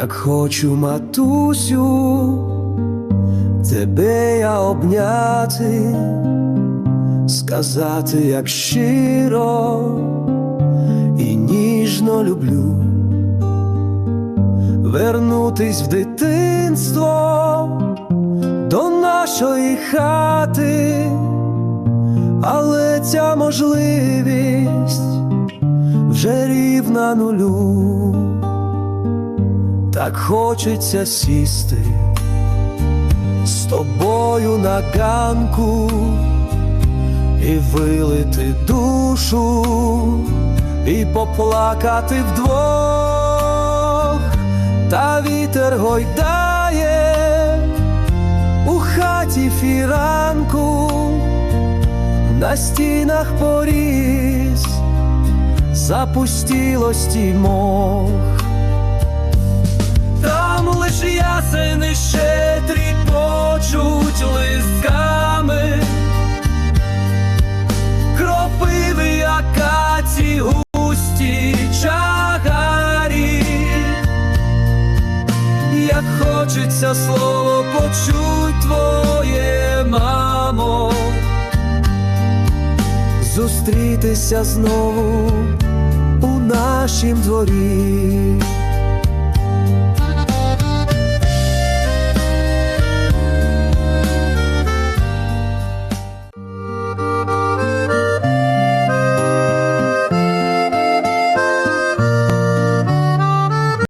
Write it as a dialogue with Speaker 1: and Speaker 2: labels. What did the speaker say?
Speaker 1: Так хочу, матусю, тебе я обняти, сказати, як щиро і ніжно люблю, вернутись в дитинство до нашої хати, але ця можливість вже рівна нулю. Так хочеться сісти з тобою на ганку і вилити душу, і поплакати вдвох, та вітер гойдає у хаті фіранку, на стінах поріс, запустілості мох. Хочеться слово почуть твоє, мамо, зустрітися знову у нашім дворі.